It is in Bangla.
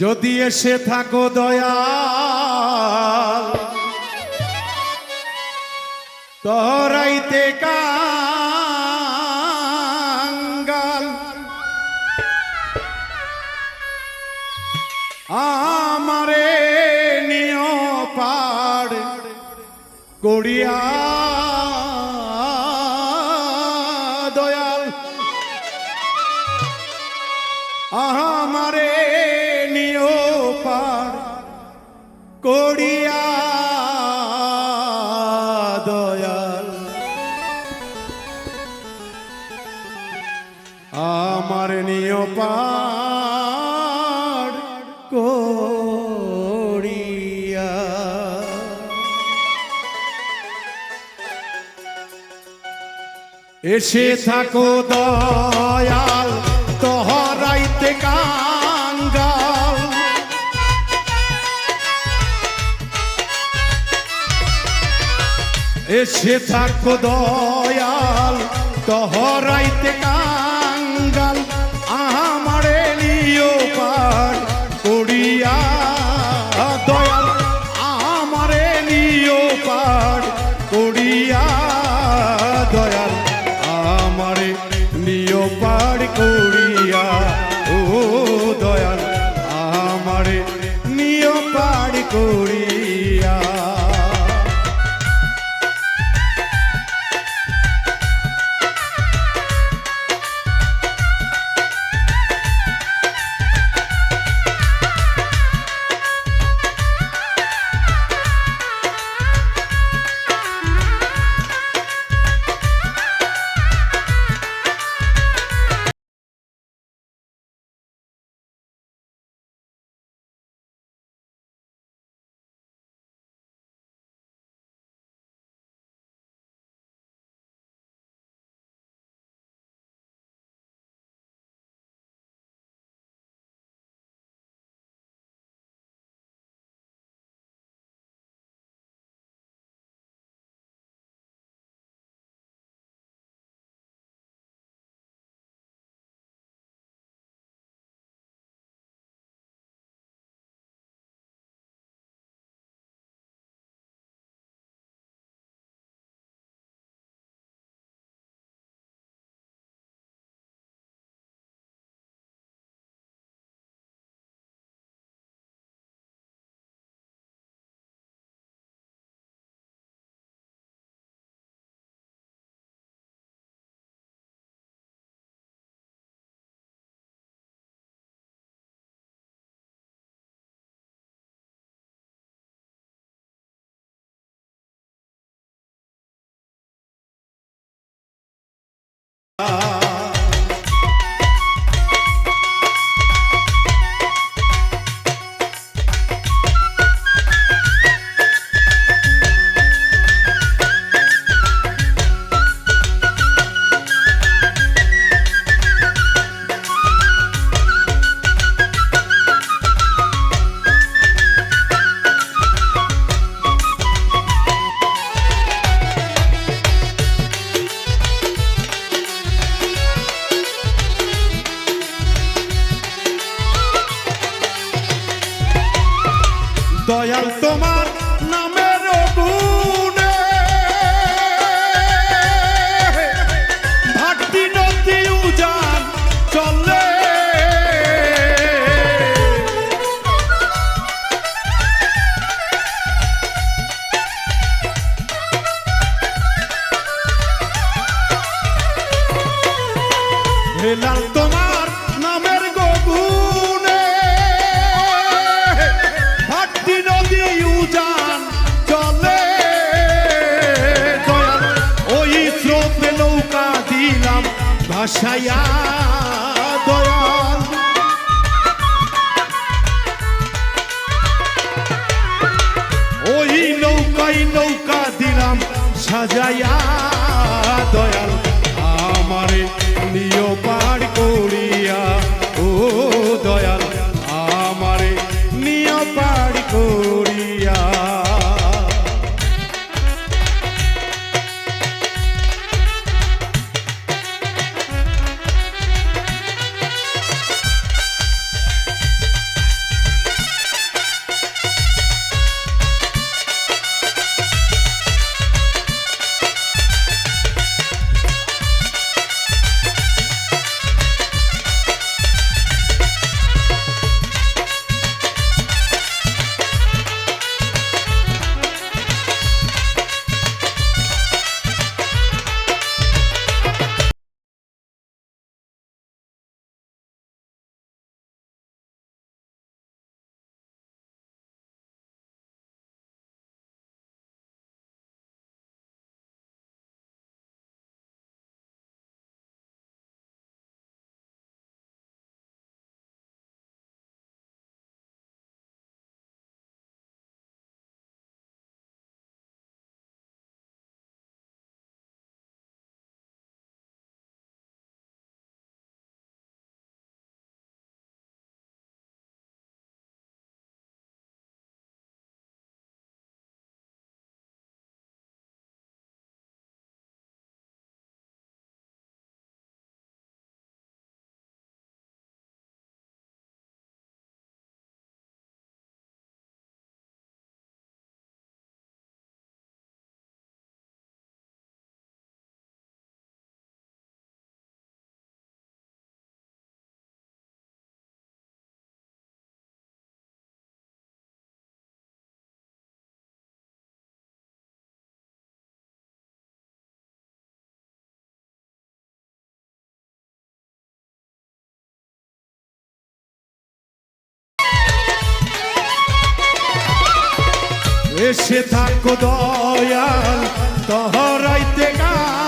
যদি এসে থাকো দয়া তরাইতে কাঙ্গাল। আমারে নিয় পাড় করিয়া দয়াল। আমারে পাড় করিয়া দয়াল। আমার নিয় করিয়া। এসে থাকো দয়াল এসে থাকো দয়াল তোহরাইতে কাঙ্গাল, আমারে নিও পার করিয়া। দয়াল, আমারে নিও পার করিয়া। দয়াল, আমারে নিও পার করিয়া। দয়াল তোমার ভাসাইয়া দয়াল। ওই নৌকাই নৌকা দিলাম সাজাইয়া এসে থাকো দয়াল তহরাইতে গাঙ্গাল